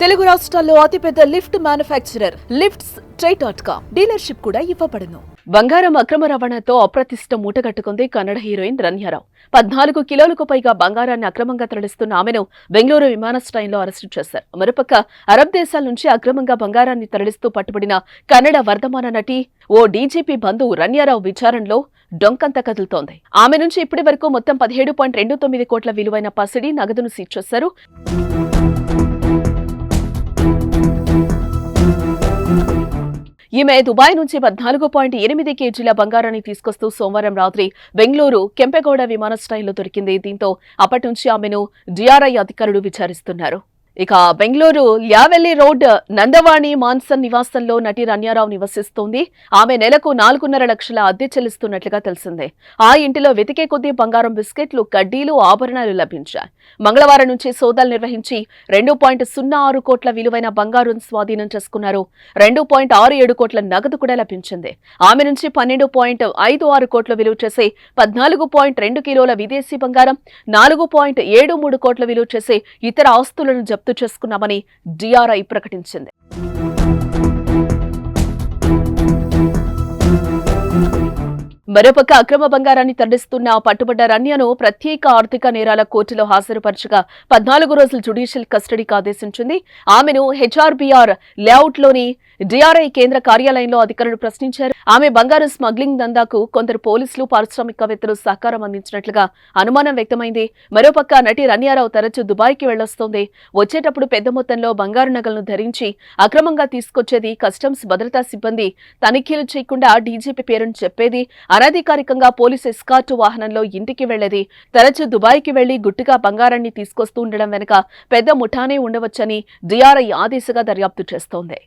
తెలుగు రాష్ట్రాల్లో అతిపెద్ద lift manufacturer lifts try dot com dealership కూడా ఇవ్వబడును. బంగారం అక్రమ రవాణాతో అప్రతిష్ట మూటగట్టుకుంది కన్నడ హీరోయిన్ రన్యారావు పద్నాలుగు కిలోలకు పైగా బంగారాన్ని అక్రమంగా తరలిస్తున్న ఆమెను బెంగళూరు విమానాశ్రయంలో అరెస్టు చేశారు. మరోపక్క అరబ్ దేశాల నుంచి అక్రమంగా బంగారాన్ని తరలిస్తూ పట్టుబడిన కన్నడ వర్ధమాన నటి ఓ డీజీపీ బంధువు రన్యారావు విచారణలో డొంకంత కదులుతోంది. ఆమె నుంచి ఇప్పటి వరకు మొత్తం పదిహేడు పాయింట్ రెండు తొమ్మిది కోట్ల విలువైన పసిడి నగదును సీజ్ చేశారు. ఈమె దుబాయ్ నుంచి పద్నాలుగు పాయింట్ ఎనిమిది కేజీల బంగారాన్ని తీసుకొస్తూ సోమవారం రాత్రి బెంగళూరు కెంపెగౌడ విమానాశ్రయంలో దొరికింది. దీంతో అప్పటి నుంచి ఆమెను డిఆర్ఐ అధికారులు విచారిస్తున్నారు. ఇక Bengaluru Lavelle road Nandavani mansion నివాసంలో నటి రన్యారావు నివసిస్తోంది. ఆమె నెలకు నాలుగున్నర లక్షల అద్దె చెల్లిస్తున్నట్లుగా తెలిసిందే. ఆ ఇంటిలో వెతికే కొద్దీ బంగారం బిస్కెట్లు కడ్డీలు ఆభరణాలు లభించాయి. మంగళవారం నుంచి సోదాలు నిర్వహించి రెండు పాయింట్ సున్నా ఆరు కోట్ల విలువైన బంగారం స్వాధీనం చేసుకున్నారు. రెండు పాయింట్ ఆరు ఏడు కోట్ల నగదు కూడా లభించింది. ఆమె నుంచి పన్నెండు పాయింట్ ఐదు ఆరు కోట్ల విలువ చేసే పద్నాలుగు పాయింట్ రెండు కిలోల విదేశీ బంగారం నాలుగు పాయింట్ ఏడు మూడు కోట్ల విలువ చేసే ఇతర ఆస్తులను జప్తు చేసుకున్నామని డిఆర్ఐ ప్రకటించింది. మరోపక్క అక్రమ బంగారాన్ని తరలిస్తున్న పట్టుబడ్డ రన్యను ప్రత్యేక ఆర్థిక నేరాల కోర్టులో హాజరుపరచగా పద్నాలుగు రోజులు జుడిషియల్ కస్టడీకి ఆదేశించింది ఆమెను హెచ్ఆర్బీఆర్ లేఅవుట్లోని డిఆర్ఐ కేంద్ర కార్యాలయంలో అధికారులు ప్రశ్నించారు. ఆమె బంగారు స్మగ్లింగ్ దందాకు కొందరు పోలీసులు పారిశ్రామికవేత్తలు సహకారం అందించినట్లుగా అనుమానం వ్యక్తమైంది. మరోపక్క నటి రన్యారావు తరచూ దుబాయ్కి వెళ్ళొస్తోంది. వచ్చేటప్పుడు పెద్ద మొత్తంలో బంగారు నగలను ధరించి అక్రమంగా తీసుకొచ్చేది కస్టమ్స్ భద్రతా సిబ్బంది. తనిఖీలు చేయకుండా డీజీపీ పేరును చెప్పేది. అనధికారికంగా పోలీసు ఎస్కార్టు వాహనంలో ఇంటికి వెళ్ళేది తరచూ దుబాయ్కి వెళ్ళి గుట్టుగా బంగారాన్ని తీసుకొస్తూ ఉండడం వెనుక పెద్ద ముఠానే ఉండవచ్చని డిఆర్ఐ ఆ దిశగా దర్యాప్తు చేస్తోంది.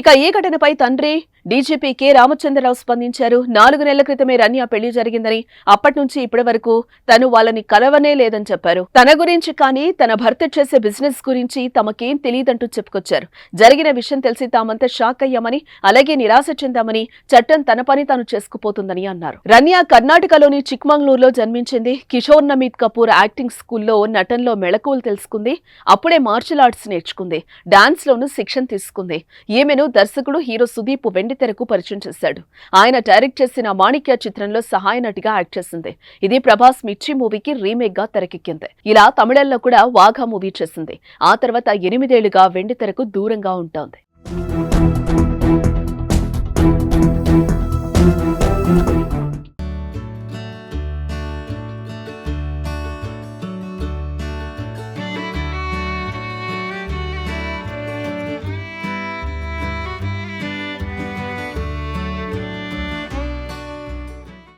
ఇక ఈ ఘటనపై తండ్రి డీజీపీ కె రామచంద్రరావు స్పందించారు. నాలుగు నెలల క్రితమే రన్య పెళ్ళి జరిగిందని అప్పటి నుంచి ఇప్పటి వరకు తను వాళ్ళని కలవనే లేదని చెప్పారు. తన గురించి కానీ తన భర్త చేసే బిజినెస్ గురించి తమకేం తెలియదంటూ చెప్పుకొచ్చారు. జరిగిన విషయం తెలిసి తామంతా షాక్ అయ్యామని అలాగే నిరాశ చెందామని చట్టం తన పని తాను చేసుకుపోతుందని అన్నారు. రన్య కర్ణాటకలోని చిక్మంగళూరులో జన్మించింది. కిషోర్ నమీద్ కపూర్ యాక్టింగ్ స్కూల్లో నటనలో మెళకువలు తెలుసుకుంది. అప్పుడే మార్షల్ ఆర్ట్స్ నేర్చుకుంది. డాన్స్ లోను శిక్షణ తీసుకుంది. ఈమెను దర్శకుడు హీరో సుదీప్ వెండితెరకు పరిచయం చేశాడు. ఆయన డైరెక్ట్ చేసిన మాణిక్య చిత్రంలో సహాయ నటిగా యాక్ట్ చేసింది. ఇది ప్రభాస్ మిర్చి మూవీకి రీమేక్గా తెరకెక్కింది. ఇలా తమిళంలో కూడా వాఘా మూవీ చేసింది. ఆ తర్వాత ఎనిమిదేళ్ళుగా వెండితెరకు దూరంగా ఉంటోంది.